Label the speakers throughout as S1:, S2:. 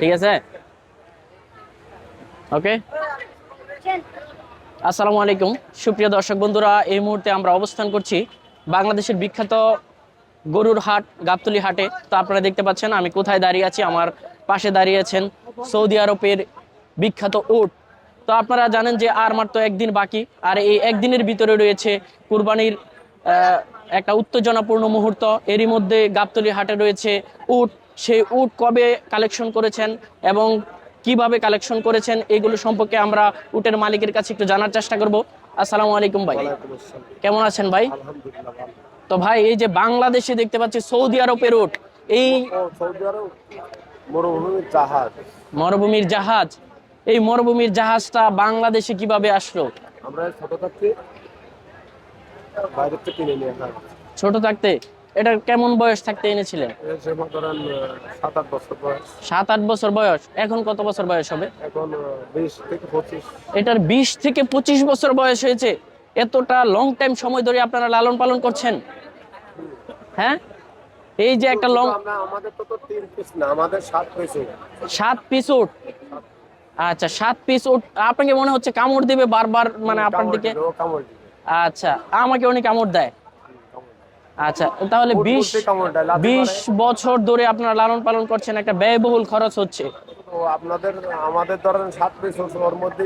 S1: ঠিক আছে? ওকে আসসালামু আলাইকুম। সুপ্রিয় দর্শক বন্ধুরা, এই মুহূর্তে আমরা অবস্থান করছি বাংলাদেশের বিখ্যাত গরুর হাট, গাবতলি হাটে। তো আপনারা দেখতে পাচ্ছেন, আমি কোথায় দাঁড়িয়ে আছি? আমার পাশে দাঁড়িয়ে আছেন সৌদি আরবের বিখ্যাত উট। তো আপনারা জানেন যে আর মাত্র একদিন বাকি, আর এই একদিনের ভিতরে রয়েছে কুরবানির একটা উত্তেজনাপূর্ণ মুহূর্ত। এরই মধ্যে গাবতলি হাটে রয়েছে উট। সেই উট কবে কালেকশন করেছেন এবং কীভাবে কালেকশন করেছেন এগুলো সম্পর্কে আমরা উটের মালিকের কাছে একটু জানার চেষ্টা করব। আসসালামু আলাইকুম ভাই। কেমন আছেন ভাই? তো ভাই এই যে বাংলাদেশে দেখতে পাচ্ছি সৌদি আরবের উট এই
S2: মরুভূমির জাহাজ।
S1: মরুভূমির জাহাজ এই মরুভূমির জাহাজটা বাংলাদেশে কীভাবে আসলো?
S2: আমরা ছোট থাকতে বাইরের থেকে কিনে নিয়ে
S1: ছোট থাকতে? এটা কেমন বয়স থাকতে এনেছিলেন?
S2: সাত আট বছর বয়স।
S1: এখন কত বছর বয়স হবে? এটার বিশ থেকে পঁচিশ বছর বয়স হয়েছে। এতটা লং টাইম সময় ধরে আপনারা লালন পালন করছেন। হ্যাঁ? এই যে একটা লং
S2: আমাদের তো তো তিন পিস না আমাদের সাত পিস
S1: সাত পিস উট আচ্ছা সাত পিস উট আপনাকে মনে হচ্ছে কামড় দিবে বারবার মানে আপনার দিকে? আচ্ছা আমাকে উনি কামড় দেয়। আচ্ছা তাহলে বিশ বিশ বছর ধরে আপনারা লালন পালন করছেন একটা ব্যয়বহুল খরচ হচ্ছে।
S2: তো আপনাদের আমাদের ধরেন সাত পিস হচ্ছে ওর মধ্যে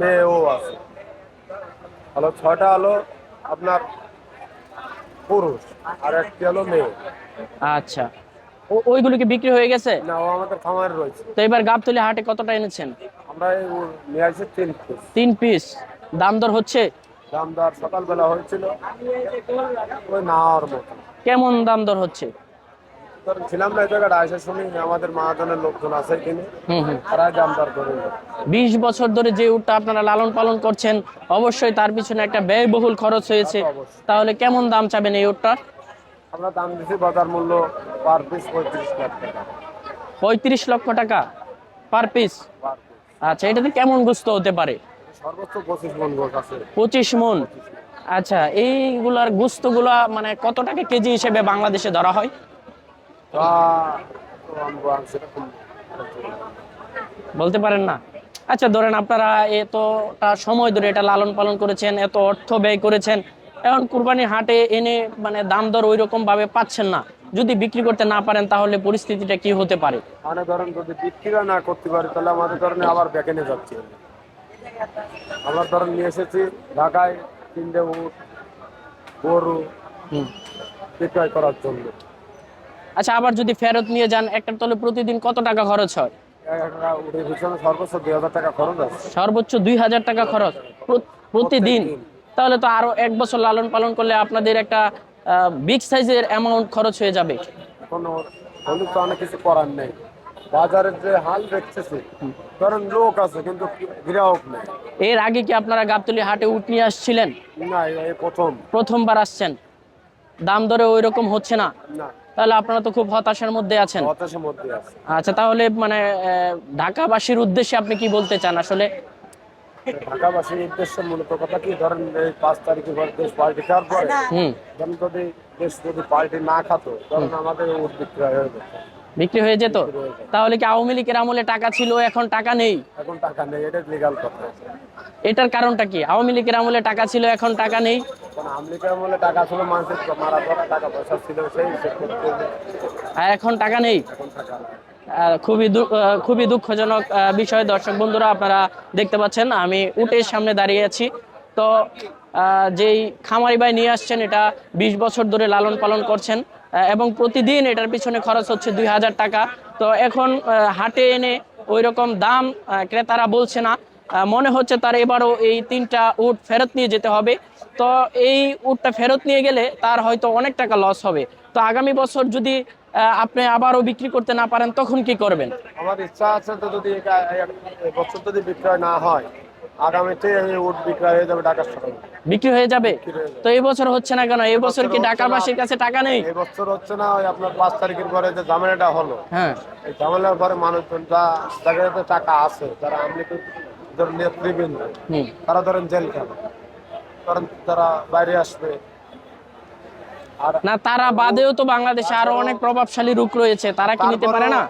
S2: মেয়েও আছে। হলো হলো আপনার পুরুষ আর একটি হলো মেয়ে।
S1: আচ্ছা। ওইগুলো কি বিক্রি হয়ে গেছে?
S2: না ও আমাদের খামারে রয়েছে।
S1: তো এবার গাবতলি হাটে কতটা এনেছেন?
S2: আমরা নিয়ে আসছি তিন পিস।
S1: তিন পিস। দাম দর হচ্ছে?
S2: দাম দর সকালবেলা হয়েছিল ওই নেওয়ার মতো।
S1: কেমন দাম দর হচ্ছে?
S2: ছিলাম না এই জায়গাটা শুনি আমাদের মহাজনের লোকজন আছে কিনে দাম দর করে
S1: বিশ বছর ধরে যে উটটা আপনারা লালন পালন করছেন অবশ্যই তার পিছনে একটা ব্যয়বহুল খরচ হয়েছে। তাহলে কেমন দাম চাবেন এই উটটার?
S2: আমরা দাম দিচ্ছি বাজার মূল্য পার পিস পঁয়ত্রিশ লাখ টাকা।
S1: পঁয়ত্রিশ লক্ষ টাকা পার
S2: পার পিস।
S1: আচ্ছা এটাতে কেমন গুস্ত হতে পারে?
S2: সর্বোচ্চ মন আছে।
S1: মন। আচ্ছা এইগুলার গুস্তগুলা মানে কত টাকা কেজি হিসেবে বাংলাদেশে ধরা হয়? বলতে পারেন না। আচ্ছা ধরেন আপনারা এতটা সময় ধরে এটা লালন পালন করেছেন এত অর্থ ব্যয় করেছেন এখন কুরবানি হাটে এনে মানে দাম দর ওই রকম ভাবে পাচ্ছেন না। যদি বিক্রি করতে না পারেন তাহলে পরিস্থিতিটা কি হতে পারে?
S2: মানে ধরেন যদি বিক্রিও না করতে পারি তাহলে আমাদের ধরেন আবার ব্যাকেনে যাচ্ছি। আমরা ধরেন নিয়ে এসেছি ঢাকায় তিনটে উট গরু বিক্রয় করার জন্য।
S1: আচ্ছা আবার যদি ফেরত নিয়ে যান একটা তলে প্রতিদিন কত টাকা খরচ হয়?
S2: সর্বোচ্চ দুই হাজার টাকা খরচ
S1: সর্বোচ্চ দুই হাজার টাকা খরচ প্রতিদিন? তাহলে তো আরও এক বছর লালন পালন করলে আপনাদের একটা বিগ সাইজের অ্যামাউন্ট খরচ হয়ে যাবে।
S2: তো অনেক কিছু করার নেই। বাজারের যে হাল দেখতেছি ধরেন লোক আছে কিন্তু গ্রাহক নেই।
S1: এর আগে কি আপনারা গাবতলি হাটে উট নিয়ে আসছিলেন?
S2: না এই প্রথম।
S1: প্রথমবার আসছেন। দাম দরে ওই রকম হচ্ছে না। তাহলে আপনারা তো খুব হতাশার মধ্যে আছেন।
S2: হতাশের মধ্যে আছে।
S1: আচ্ছা তাহলে মানে ঢাকাবাসীর উদ্দেশ্যে আপনি কি বলতে চান আসলে?
S2: ঢাকাবাসীর উদ্দেশ্যে মূলত কথা কি ধরেন এই পাঁচ তারিখে পর দেশ পাল্টে খাওয়ার পরে ধরেন যদি দেশ যদি পাল্টে না খাতো তখন আমাদের হয়ে যেত।
S1: বিক্রি হয়ে যেত? তাহলে কি আওয়ামী লীগের আমলে টাকা ছিল এখন টাকা নেই?
S2: এখন টাকা নেই এটা লিগাল কথা।
S1: এটার কারণটা কি? আওয়ামী লীগের আমলে টাকা ছিল এখন টাকা নেই?
S2: টাকা ছিল মানুষের মারা টাকা পয়সা ছিল সেই
S1: আর এখন টাকা নেই?
S2: এখন টাকা
S1: খুবই খুবই দুঃখজনক বিষয়। দর্শক বন্ধুরা আপনারা দেখতে পাচ্ছেন আমি উটের সামনে দাঁড়িয়ে আছি। তো আহ, যেই খামারি ভাই নিয়ে আসছেন এটা বিশ বছর ধরে লালন পালন করছেন। এবং প্রতিদিন এটার পিছনে খরচ হচ্ছে দুই হাজার টাকা। তো এখন হাটে এনে ওই রকম দাম ক্রেতারা বলছে না। মনে হচ্ছে তার এবারও এই তিনটা উট ফেরত নিয়ে যেতে হবে। তো এই উটটা ফেরত নিয়ে গেলে তার হয়তো অনেক টাকা লস হবে। তো আগামী বছর যদি আপনি আবারও বিক্রি করতে না পারেন, তখন কি করবেন?
S2: আমার ইচ্ছা আছে তো যদি বছর যদি বিক্রয় না হয় আগামীতে উট বিক্রয় হয়ে যাবে ঢাকার শহরে
S1: বিক্রি হয়ে যাবে। তো এই বছর হচ্ছে না কেন? এই বছর কি ঢাকাবাসীর কাছে টাকা নেই?
S2: এই বছর হচ্ছে না ওই আপনার পাঁচ তারিখের পরে যে ঝামেলাটা হলো
S1: হ্যাঁ।
S2: এই ঝামেলার পরে মানুষজন যা টাকা আছে আমলিকে ধরেন নেতৃবৃন্দ তারা ধরেন জেল খাবে। ধরেন তারা বাইরে আসবে আর
S1: না তারা বাদেও তো বাংলাদেশে আরও অনেক প্রভাবশালী রূপ রয়েছে তারা কি নিতে পারে না?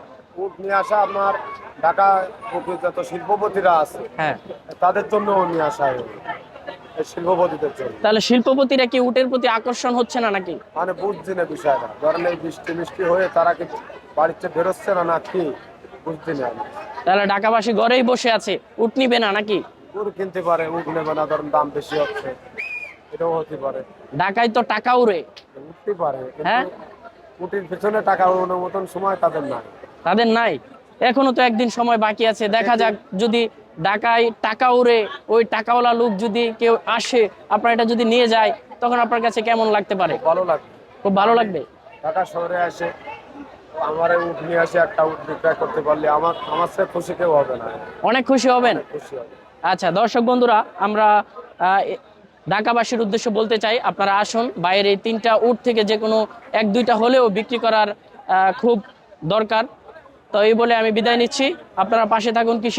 S2: উট নিয়ে আসা আপনার ঢাকা যত শিল্পপতিরা আছে
S1: হ্যাঁ।
S2: তাদের জন্য নিয়ে আসা শিল্পপতিদের জন্য।
S1: তাহলে শিল্পপতিরা কি উটের প্রতি আকর্ষণ হচ্ছে না নাকি?
S2: মানে বুঝছি না বিষয়টা। ধরেন এই বৃষ্টি মিষ্টি হয়ে তারা কি বাড়িতে বেরোচ্ছে না না কি বুঝছি না।
S1: তাহলে ঢাকাবাসী ঘরেই বসে আছে উট নিবে না নাকি?
S2: উট কিনতে পারে উট নেবে না ধরেন দাম বেশি হচ্ছে। এটাও হতে পারে।
S1: ঢাকায় তো টাকা উড়ে।
S2: উঠতে পারে
S1: হ্যাঁ?
S2: উটির পেছনে টাকা উড়ানোর মতন সময় তাদের নাই।
S1: তাদের নাই? এখনও তো একদিন সময় বাকি আছে। দেখা যাক যদি ঢাকায় টাকা উড়ে ওই টাকাওয়ালা লোক যদি কেউ আসে আপনার এটা যদি নিয়ে যায় তখন আপনার কাছে কেমন লাগতে পারে?
S2: ভালো লাগে
S1: খুব ভালো লাগবে?
S2: ঢাকা শহরে আসে আমার উট নিয়ে আসে একটা বিক্রয় করতে পারলে আমার আমার সে খুশি কেউ হবে না।
S1: অনেক খুশি হবেন?
S2: খুশি হবে।
S1: আচ্ছা দর্শক বন্ধুরা আমরা ঢাকাবাসীর উদ্দেশ্য বলতে চাই আপনারা আসুন বাইরে তিনটা উট থেকে যে কোনো এক দুইটা হলেও বিক্রি করার আহ, খুব দরকার। তো এই বলে আমি বিদায় নিচ্ছি। আপনারা পাশে থাকুন কৃষি